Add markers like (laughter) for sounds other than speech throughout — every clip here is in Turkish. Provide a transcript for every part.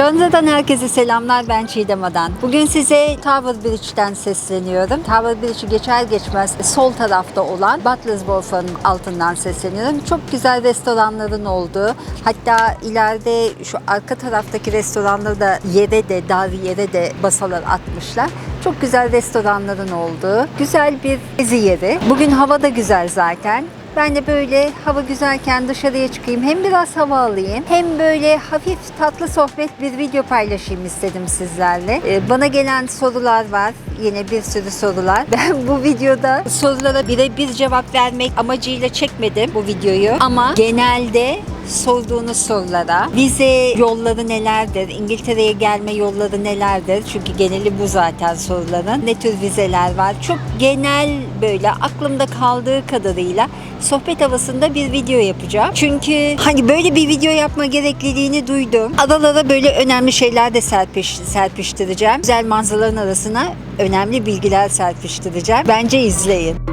Londra'dan herkese selamlar ben Çiğdem Adan. Bugün size Tower Bridge'den sesleniyorum. Tower Bridge'i geçer geçmez sol tarafta olan Butler's Wharf'ın altından sesleniyorum. Çok güzel restoranların olduğu hatta ileride şu arka taraftaki restoranları da yere de dar yere de basalar atmışlar. Çok güzel restoranların olduğu güzel bir gezi yeri. Bugün hava da güzel zaten. Ben de böyle hava güzelken dışarıya çıkayım. Hem biraz hava alayım hem böyle hafif tatlı sohbet bir video paylaşayım istedim sizlerle. Ee, Bana gelen sorular var. Yine bir sürü sorular. (laughs) Ben bu videoda sorulara birebir cevap vermek amacıyla çekmedim bu videoyu. Ama genelde sorduğunuz sorulara vize yolları nelerdir, İngiltere'ye gelme yolları nelerdir? Çünkü geneli bu zaten soruların. Ne tür vizeler var? Çok genel böyle aklımda kaldığı kadarıyla sohbet havasında bir video yapacağım. Çünkü hani böyle bir video yapma gerekliliğini duydum. Adalara böyle önemli şeyler de serpiş, serpiştireceğim. Güzel manzaraların arasına önemli bilgiler serpiştireceğim. Bence izleyin.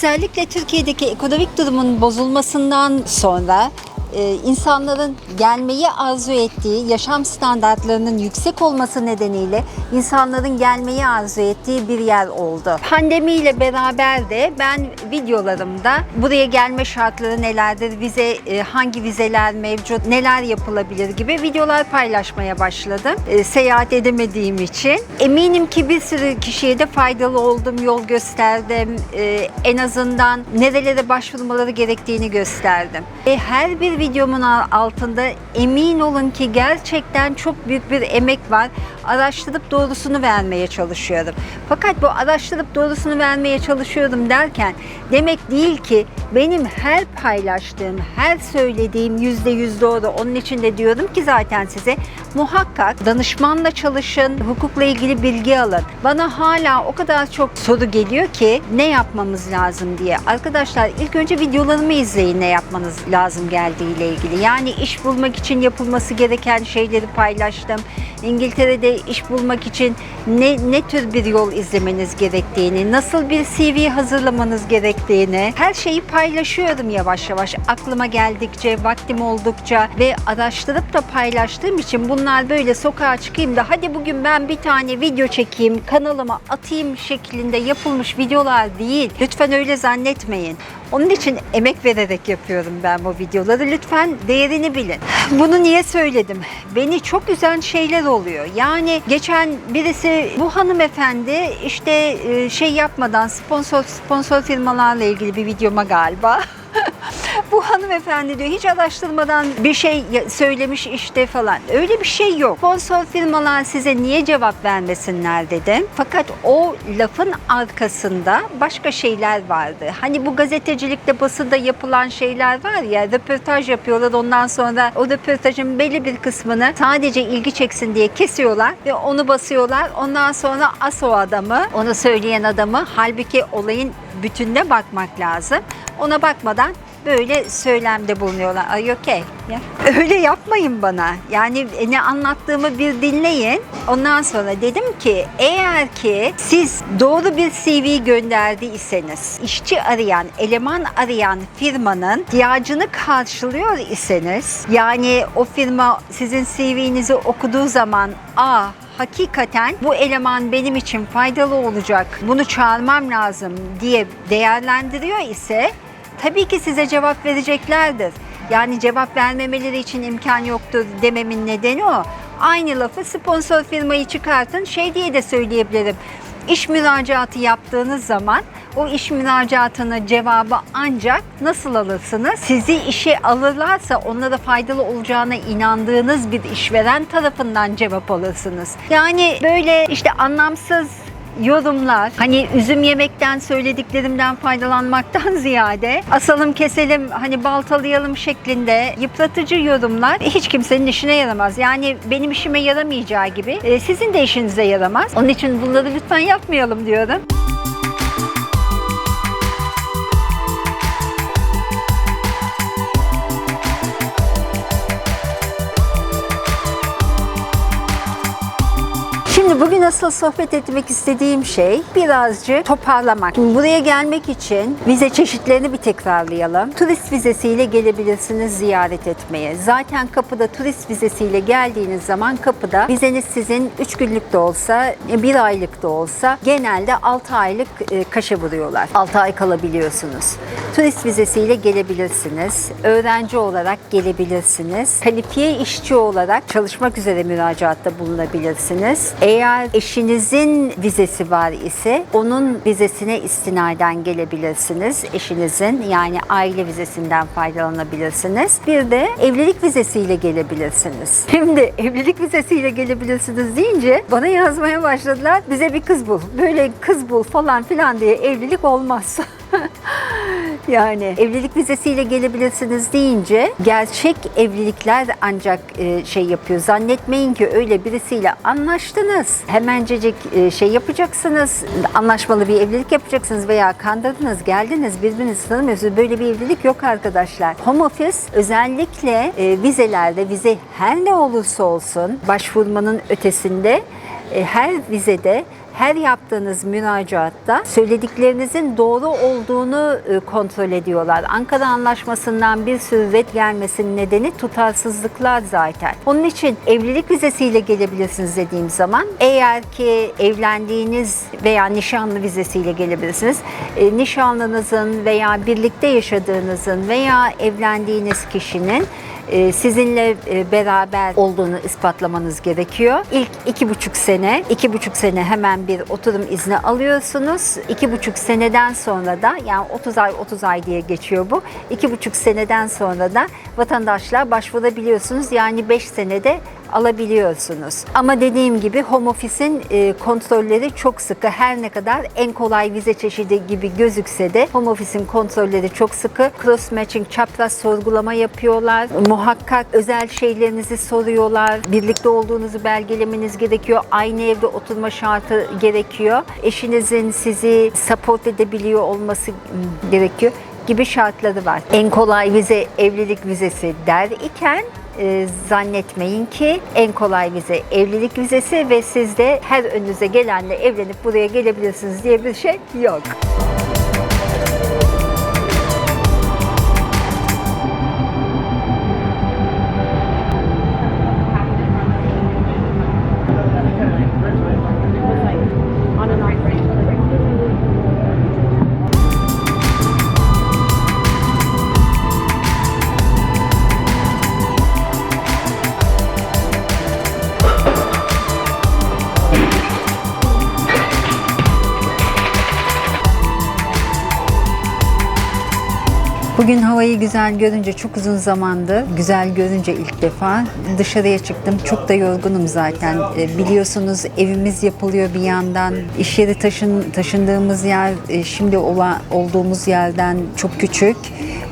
Özellikle Türkiye'deki ekonomik durumun bozulmasından sonra e, insanların gelmeyi arzu ettiği, yaşam standartlarının yüksek olması nedeniyle insanların gelmeyi arzu ettiği bir yer oldu. Pandemiyle beraber de ben videolarımda buraya gelme şartları nelerdir, vize e, hangi vizeler mevcut, neler yapılabilir gibi videolar paylaşmaya başladım. E, seyahat edemediğim için. Eminim ki bir sürü kişiye de faydalı oldum, yol gösterdim. E, en azından nerelere başvurmaları gerektiğini gösterdim. E, her bir videomun al- altında emin olun ki gerçekten çok büyük bir emek var. Araştırıp doğrusunu vermeye çalışıyorum. Fakat bu araştırıp doğrusunu vermeye çalışıyorum derken demek değil ki benim her paylaştığım, her söylediğim yüzde yüz doğru. Onun için de diyorum ki zaten size muhakkak danışmanla çalışın, hukukla ilgili bilgi alın. Bana hala o kadar çok soru geliyor ki ne yapmamız lazım diye. Arkadaşlar ilk önce videolarımı izleyin ne yapmanız lazım geldiğiyle ilgili. Yani iş bulmak için yapılması gereken şeyleri paylaştım. İngiltere'de iş bulmak için ne, ne tür bir yol izlemeniz gerektiğini, nasıl bir CV hazırlamanız gerektiğini her şeyi paylaşıyorum yavaş yavaş. Aklıma geldikçe, vaktim oldukça ve araştırıp da paylaştığım için bunlar böyle sokağa çıkayım da hadi bugün ben bir tane video çekeyim, kanalıma atayım şeklinde yapılmış videolar değil. Lütfen öyle zannetmeyin. Onun için emek vererek yapıyorum ben bu videoları. Lütfen değerini bilin. Bunu niye söyledim? Beni çok üzen şeyler oluyor. Yani geçen birisi bu hanımefendi işte e, şey yapmadan sponsor sponsor firmalarla ilgili bir videoma galiba. (laughs) bu hanımefendi diyor hiç araştırmadan bir şey söylemiş işte falan. Öyle bir şey yok. Sponsor firmalar size niye cevap vermesinler dedim. Fakat o lafın arkasında başka şeyler vardı. Hani bu gazetecilikte basında yapılan şeyler var ya röportaj yapıyorlar ondan sonra o röportajın belli bir kısmını sadece ilgi çeksin diye kesiyorlar ve onu basıyorlar. Ondan sonra as o adamı, onu söyleyen adamı halbuki olayın bütününe bakmak lazım. Ona bakmadan böyle söylemde bulunuyorlar. Ay okey. Ya. (laughs) Öyle yapmayın bana. Yani ne anlattığımı bir dinleyin. Ondan sonra dedim ki eğer ki siz doğru bir CV gönderdiyseniz, işçi arayan, eleman arayan firmanın ihtiyacını karşılıyor iseniz, yani o firma sizin CV'nizi okuduğu zaman a hakikaten bu eleman benim için faydalı olacak, bunu çağırmam lazım diye değerlendiriyor ise tabii ki size cevap vereceklerdir. Yani cevap vermemeleri için imkan yoktur dememin nedeni o. Aynı lafı sponsor firmayı çıkartın şey diye de söyleyebilirim. İş müracaatı yaptığınız zaman o iş müracaatının cevabı ancak nasıl alırsınız? Sizi işe alırlarsa onlara faydalı olacağına inandığınız bir işveren tarafından cevap alırsınız. Yani böyle işte anlamsız yorumlar hani üzüm yemekten söylediklerimden faydalanmaktan (laughs) ziyade asalım keselim hani baltalayalım şeklinde yıpratıcı yorumlar hiç kimsenin işine yaramaz. Yani benim işime yaramayacağı gibi e, sizin de işinize yaramaz. Onun için bunları lütfen yapmayalım diyorum. Asıl sohbet etmek istediğim şey birazcık toparlamak. Buraya gelmek için vize çeşitlerini bir tekrarlayalım. Turist vizesiyle gelebilirsiniz ziyaret etmeye. Zaten kapıda turist vizesiyle geldiğiniz zaman kapıda vizeniz sizin 3 günlük de olsa, 1 aylık da olsa genelde 6 aylık e, kaşe vuruyorlar. 6 ay kalabiliyorsunuz. Turist vizesiyle gelebilirsiniz. Öğrenci olarak gelebilirsiniz. Kalifiye işçi olarak çalışmak üzere müracaatta bulunabilirsiniz. Eğer eşinizin vizesi var ise onun vizesine istinaden gelebilirsiniz. Eşinizin yani aile vizesinden faydalanabilirsiniz. Bir de evlilik vizesiyle gelebilirsiniz. (laughs) Şimdi evlilik vizesiyle gelebilirsiniz deyince bana yazmaya başladılar. Bize bir kız bul. Böyle kız bul falan filan diye evlilik olmaz. (laughs) (laughs) Yani evlilik vizesiyle gelebilirsiniz deyince gerçek evlilikler ancak e, şey yapıyor. Zannetmeyin ki öyle birisiyle anlaştınız. Hemencecik e, şey yapacaksınız. Anlaşmalı bir evlilik yapacaksınız veya kandırdınız, geldiniz, birbirinizi tanımıyorsunuz. Böyle bir evlilik yok arkadaşlar. Home office özellikle e, vizelerde, vize her ne olursa olsun başvurmanın ötesinde her vizede her yaptığınız müracaatta söylediklerinizin doğru olduğunu e, kontrol ediyorlar. Ankara Anlaşması'ndan bir sürü red gelmesinin nedeni tutarsızlıklar zaten. Onun için evlilik vizesiyle gelebilirsiniz dediğim zaman eğer ki evlendiğiniz veya nişanlı vizesiyle gelebilirsiniz. E, nişanlınızın veya birlikte yaşadığınızın veya evlendiğiniz kişinin sizinle e, beraber olduğunu ispatlamanız gerekiyor. İlk iki buçuk sene, iki buçuk sene hemen bir oturum izni alıyorsunuz. İki buçuk seneden sonra da yani 30 ay 30 ay diye geçiyor bu. İki buçuk seneden sonra da vatandaşlığa başvurabiliyorsunuz. Yani 5 senede alabiliyorsunuz. Ama dediğim gibi home office'in e, kontrolleri çok sıkı. Her ne kadar en kolay vize çeşidi gibi gözükse de home office'in kontrolleri çok sıkı. Cross matching, çapraz sorgulama yapıyorlar. Muhakkak özel şeylerinizi soruyorlar. Birlikte olduğunuzu belgelemeniz gerekiyor. Aynı evde oturma şartı gerekiyor. Eşinizin sizi support edebiliyor olması gerekiyor gibi şartları var. En kolay vize evlilik vizesi der iken e, zannetmeyin ki en kolay vize evlilik vizesi ve siz de her önünüze gelenle evlenip buraya gelebilirsiniz diye bir şey yok. Bugün havayı güzel görünce çok uzun zamandı. Güzel görünce ilk defa dışarıya çıktım. Çok da yorgunum zaten. E, Biliyorsunuz evimiz yapılıyor bir yandan. İş yeri taşın, taşındığımız yer e, şimdi ola, olduğumuz yerden çok küçük.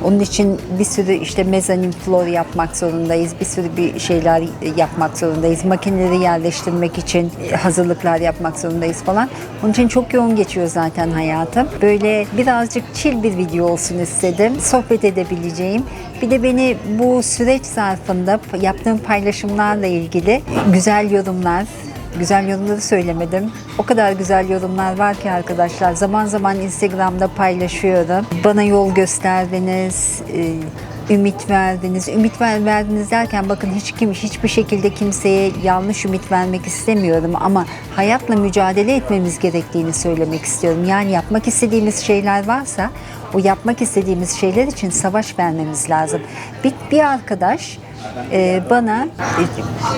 Onun için bir sürü işte mezanin floor yapmak zorundayız. Bir sürü bir şeyler yapmak zorundayız. Makineleri yerleştirmek için hazırlıklar yapmak zorundayız falan. Onun için çok yoğun geçiyor zaten hayatım. Böyle birazcık chill bir video olsun istedim. Sohbet edebileceğim. Bir de beni bu süreç zarfında yaptığım paylaşımlarla ilgili güzel yorumlar, Güzel yorumları söylemedim. O kadar güzel yorumlar var ki arkadaşlar. Zaman zaman Instagram'da paylaşıyorum. Bana yol gösterdiniz, ümit verdiniz. Ümit ver, verdiniz derken bakın hiç kim hiçbir şekilde kimseye yanlış ümit vermek istemiyorum ama hayatla mücadele etmemiz gerektiğini söylemek istiyorum. Yani yapmak istediğimiz şeyler varsa o yapmak istediğimiz şeyler için savaş vermemiz lazım. Bir, bir arkadaş e, bana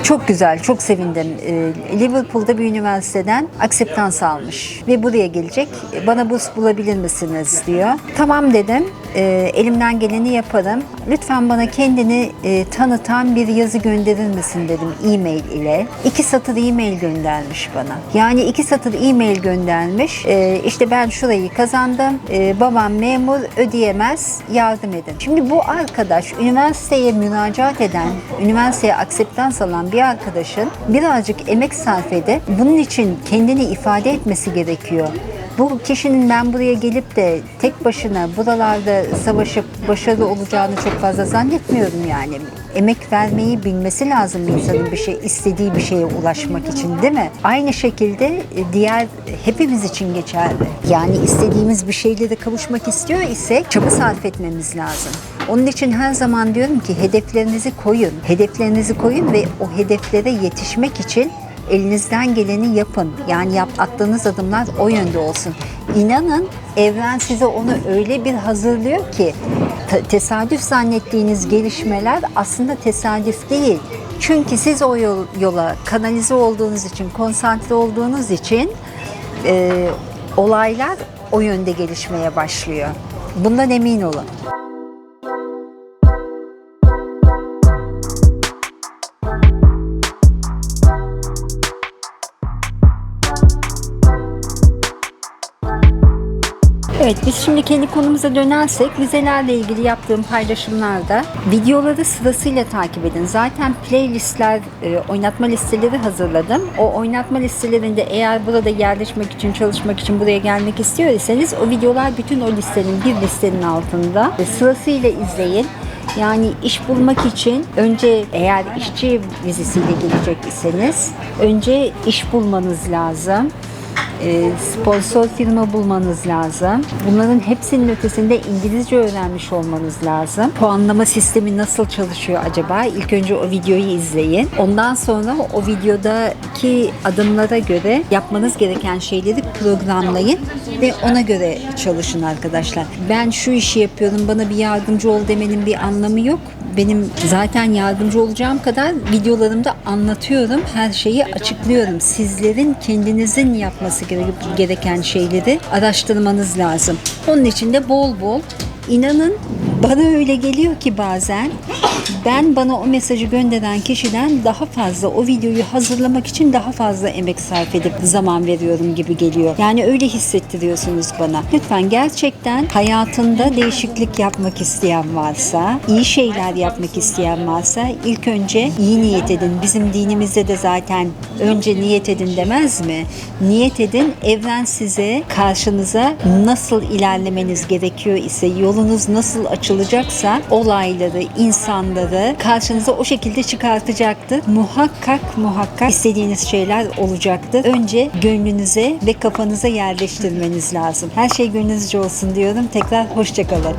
çok güzel, çok sevindim. E, Liverpool'da bir üniversiteden akseptans almış ve buraya gelecek. Bana burs bulabilir misiniz diyor. Tamam dedim. E, elimden geleni yaparım. lütfen bana kendini e, tanıtan bir yazı gönderir misin dedim e-mail ile. İki satır e-mail göndermiş bana. Yani iki satır e-mail göndermiş. E, işte ben şurayı kazandım. E, babam memur ödeyemez yardım edin. Şimdi bu arkadaş üniversiteye müracaat eden, üniversiteye akseptans alan bir arkadaşın birazcık emek sarf edip bunun için kendini ifade etmesi gerekiyor. Bu kişinin ben buraya gelip de tek başına buralarda savaşıp başarılı olacağını çok fazla zannetmiyorum yani. Emek vermeyi bilmesi lazım insanın bir şey istediği bir şeye ulaşmak için değil mi? Aynı şekilde e, diğer hepimiz için geçerli. Yani istediğimiz bir şeylere kavuşmak istiyor ise çaba sarf etmemiz lazım. Onun için her zaman diyorum ki hedeflerinizi koyun. Hedeflerinizi koyun ve o hedeflere yetişmek için elinizden geleni yapın. Yani yap, attığınız adımlar o yönde olsun. İnanın evren size onu öyle bir hazırlıyor ki te- tesadüf zannettiğiniz gelişmeler aslında tesadüf değil. Çünkü siz o yol- yola kanalize olduğunuz için, konsantre olduğunuz için e, olaylar o yönde gelişmeye başlıyor. Bundan emin olun. Evet biz şimdi kendi konumuza dönersek vizelerle ilgili yaptığım paylaşımlarda videoları sırasıyla takip edin. Zaten playlistler, e, oynatma listeleri hazırladım. O oynatma listelerinde eğer burada yerleşmek için, çalışmak için buraya gelmek istiyorsanız o videolar bütün o listenin bir listenin altında. E, Sırasıyla izleyin. Yani iş bulmak için önce eğer işçi vizesiyle gelecek iseniz önce iş bulmanız lazım sponsor firma bulmanız lazım. Bunların hepsinin ötesinde İngilizce öğrenmiş olmanız lazım. Puanlama sistemi nasıl çalışıyor acaba? İlk önce o videoyu izleyin. Ondan sonra o videodaki adımlara göre yapmanız gereken şeyleri programlayın ve ona göre çalışın arkadaşlar. Ben şu işi yapıyorum bana bir yardımcı ol demenin bir anlamı yok. Benim zaten yardımcı olacağım kadar videolarımda anlatıyorum. Her şeyi açıklıyorum. Sizlerin kendinizin yapması gere- gereken şeyleri araştırmanız lazım. Onun için de bol bol inanın bana öyle geliyor ki bazen ben bana o mesajı gönderen kişiden daha fazla o videoyu hazırlamak için daha fazla emek sarf edip zaman veriyorum gibi geliyor. Yani öyle hissettiriyorsunuz bana. Lütfen gerçekten hayatında değişiklik yapmak isteyen varsa, iyi şeyler yapmak isteyen varsa ilk önce iyi niyet edin. Bizim dinimizde de zaten önce niyet edin demez mi? Niyet edin evren size karşınıza nasıl ilerlemeniz gerekiyor ise yolunuz nasıl açılacaksa olayları, insanları karşınıza o şekilde çıkartacaktır. Muhakkak muhakkak istediğiniz şeyler olacaktır. Önce gönlünüze ve kafanıza yerleştirmeniz lazım. Her şey gönlünüzce olsun diyorum. Tekrar hoşçakalın.